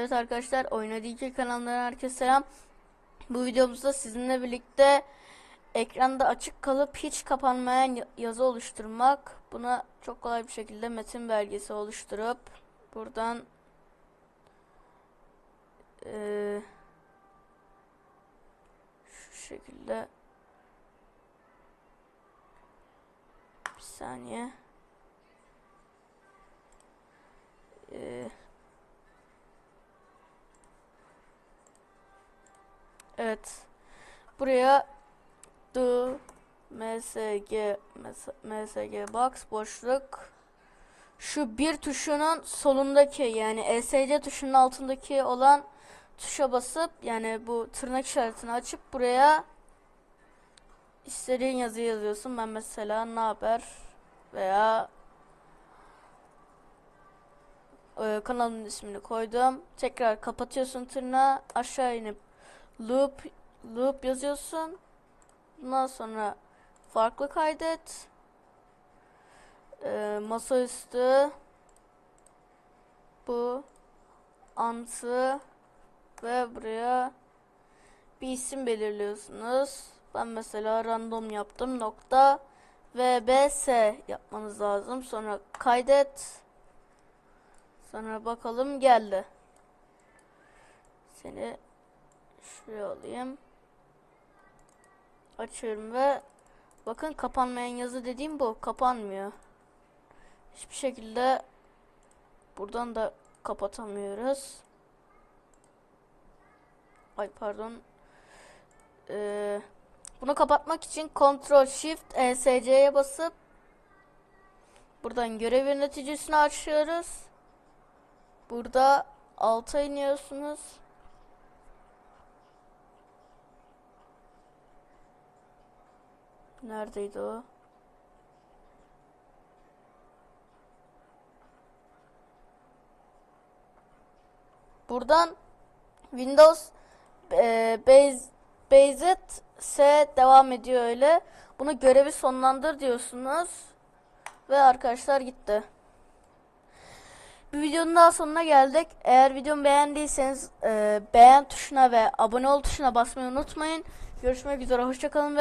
Evet arkadaşlar Oyuna DJ kanalından herkese selam. Bu videomuzda sizinle birlikte ekranda açık kalıp hiç kapanmayan ya- yazı oluşturmak. Buna çok kolay bir şekilde metin belgesi oluşturup buradan eee, şu şekilde bir saniye Evet. Buraya do msg ms- msg box boşluk şu bir tuşunun solundaki yani ESC tuşunun altındaki olan tuşa basıp yani bu tırnak işaretini açıp buraya istediğin yazıyı yazıyorsun. Ben mesela ne haber veya e, kanalın ismini koydum. Tekrar kapatıyorsun tırnağı aşağı inip loop loop yazıyorsun. Bundan sonra farklı kaydet. Ee, masaüstü bu antı ve buraya bir isim belirliyorsunuz. Ben mesela random yaptım nokta vbs yapmanız lazım. Sonra kaydet. Sonra bakalım geldi. Seni Şuraya alayım. Açıyorum ve bakın kapanmayan yazı dediğim bu. Kapanmıyor. Hiçbir şekilde buradan da kapatamıyoruz. Ay pardon. Ee, bunu kapatmak için Ctrl Shift ESC'ye basıp buradan görev yöneticisini açıyoruz. Burada alta iniyorsunuz. Neredeydi o? Buradan Windows e, Base Based S devam ediyor öyle. Bunu görevi sonlandır diyorsunuz. Ve arkadaşlar gitti. Bir videonun daha sonuna geldik. Eğer videomu beğendiyseniz e, beğen tuşuna ve abone ol tuşuna basmayı unutmayın. Görüşmek üzere. Hoşçakalın ve